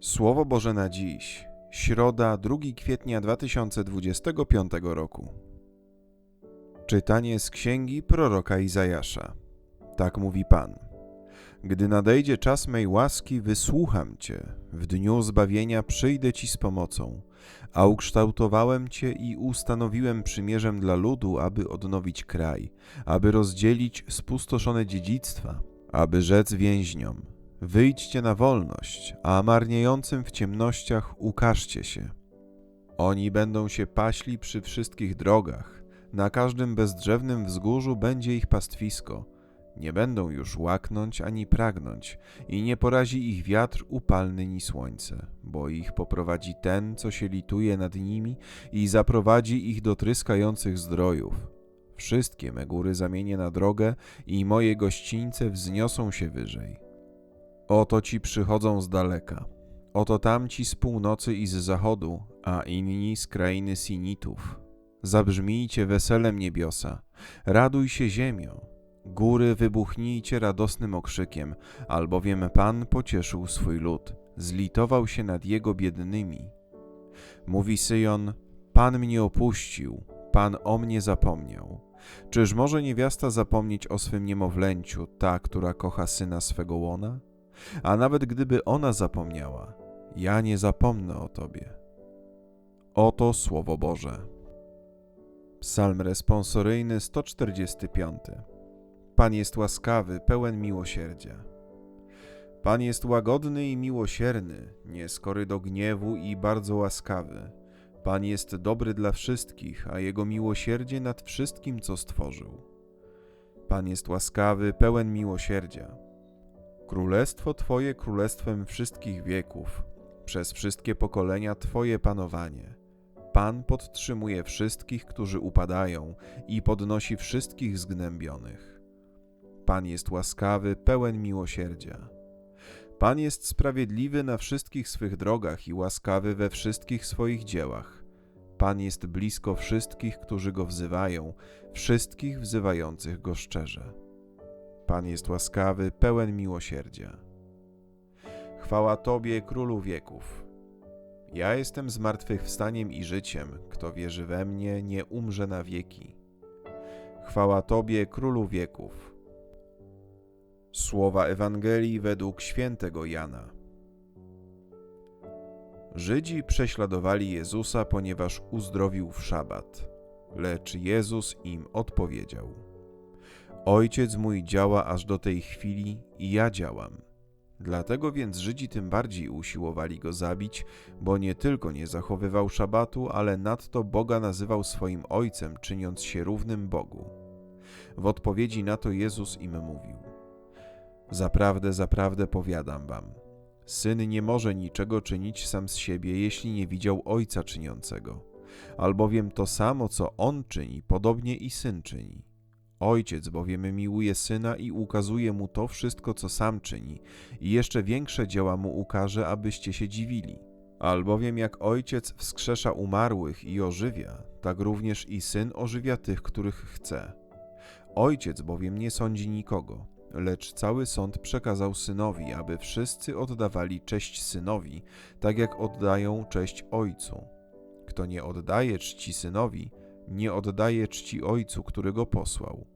Słowo Boże na dziś, środa 2 kwietnia 2025 roku. Czytanie z księgi proroka Izajasza. Tak mówi Pan. Gdy nadejdzie czas mej łaski, wysłucham Cię. W dniu zbawienia przyjdę Ci z pomocą. A ukształtowałem Cię i ustanowiłem przymierzem dla ludu, aby odnowić kraj, aby rozdzielić spustoszone dziedzictwa, aby rzec więźniom. Wyjdźcie na wolność, a marniejącym w ciemnościach ukażcie się. Oni będą się paśli przy wszystkich drogach, na każdym bezdrzewnym wzgórzu będzie ich pastwisko. Nie będą już łaknąć ani pragnąć, i nie porazi ich wiatr upalny ni słońce, bo ich poprowadzi ten, co się lituje nad nimi, i zaprowadzi ich do tryskających zdrojów. Wszystkie me góry zamienię na drogę, i moje gościńce wzniosą się wyżej. Oto ci przychodzą z daleka, oto tamci z północy i z zachodu, a inni z krainy Sinitów. Zabrzmijcie weselem niebiosa, raduj się ziemio, góry wybuchnijcie radosnym okrzykiem, albowiem Pan pocieszył swój lud, zlitował się nad jego biednymi. Mówi Syjon, Pan mnie opuścił, Pan o mnie zapomniał. Czyż może niewiasta zapomnieć o swym niemowlęciu, ta, która kocha syna swego łona? A nawet gdyby ona zapomniała, ja nie zapomnę o Tobie. Oto Słowo Boże. Psalm responsoryjny 145. Pan jest łaskawy, pełen miłosierdzia. Pan jest łagodny i miłosierny, nieskory do gniewu i bardzo łaskawy. Pan jest dobry dla wszystkich, a Jego miłosierdzie nad wszystkim, co stworzył. Pan jest łaskawy, pełen miłosierdzia. Królestwo Twoje królestwem wszystkich wieków, przez wszystkie pokolenia Twoje panowanie. Pan podtrzymuje wszystkich, którzy upadają i podnosi wszystkich zgnębionych. Pan jest łaskawy, pełen miłosierdzia. Pan jest sprawiedliwy na wszystkich swych drogach i łaskawy we wszystkich swoich dziełach. Pan jest blisko wszystkich, którzy go wzywają, wszystkich wzywających go szczerze. Pan jest łaskawy, pełen miłosierdzia. Chwała Tobie, Królu wieków. Ja jestem zmartwychwstaniem i życiem. Kto wierzy we mnie, nie umrze na wieki. Chwała Tobie, Królu wieków. Słowa Ewangelii według świętego Jana. Żydzi prześladowali Jezusa, ponieważ uzdrowił w szabat. Lecz Jezus im odpowiedział: Ojciec mój działa aż do tej chwili i ja działam. Dlatego więc Żydzi tym bardziej usiłowali go zabić, bo nie tylko nie zachowywał szabatu, ale nadto Boga nazywał swoim ojcem, czyniąc się równym Bogu. W odpowiedzi na to Jezus im mówił: Zaprawdę, zaprawdę powiadam wam, syn nie może niczego czynić sam z siebie, jeśli nie widział ojca czyniącego, albowiem to samo, co on czyni, podobnie i syn czyni. Ojciec bowiem miłuje syna i ukazuje mu to wszystko, co sam czyni, i jeszcze większe dzieła mu ukaże, abyście się dziwili. Albowiem jak ojciec wskrzesza umarłych i ożywia, tak również i syn ożywia tych, których chce. Ojciec bowiem nie sądzi nikogo, lecz cały sąd przekazał synowi, aby wszyscy oddawali cześć synowi, tak jak oddają cześć ojcu. Kto nie oddaje czci synowi, nie oddaje czci Ojcu, który go posłał.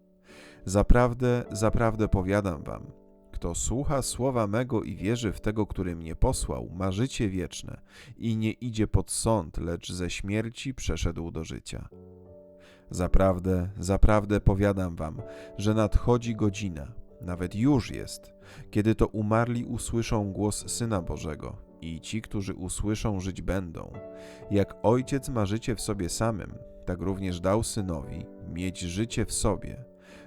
Zaprawdę, zaprawdę powiadam wam, kto słucha słowa mego i wierzy w tego, który mnie posłał, ma życie wieczne i nie idzie pod sąd, lecz ze śmierci przeszedł do życia. Zaprawdę, zaprawdę powiadam wam, że nadchodzi godzina, nawet już jest, kiedy to umarli usłyszą głos Syna Bożego i ci, którzy usłyszą, żyć będą. Jak Ojciec ma życie w sobie samym, tak również dał synowi mieć życie w sobie.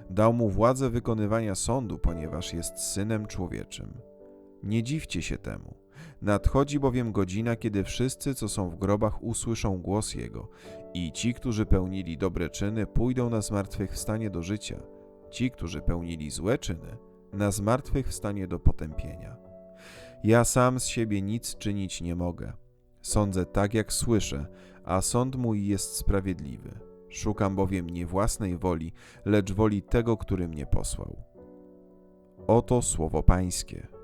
Dał mu władzę wykonywania sądu, ponieważ jest synem człowieczym. Nie dziwcie się temu. Nadchodzi bowiem godzina, kiedy wszyscy, co są w grobach, usłyszą głos Jego, i ci, którzy pełnili dobre czyny, pójdą na zmartwychwstanie do życia, ci, którzy pełnili złe czyny, na zmartwychwstanie do potępienia. Ja sam z siebie nic czynić nie mogę. Sądzę tak, jak słyszę, a sąd mój jest sprawiedliwy. Szukam bowiem nie własnej woli, lecz woli tego, który mnie posłał. Oto słowo Pańskie.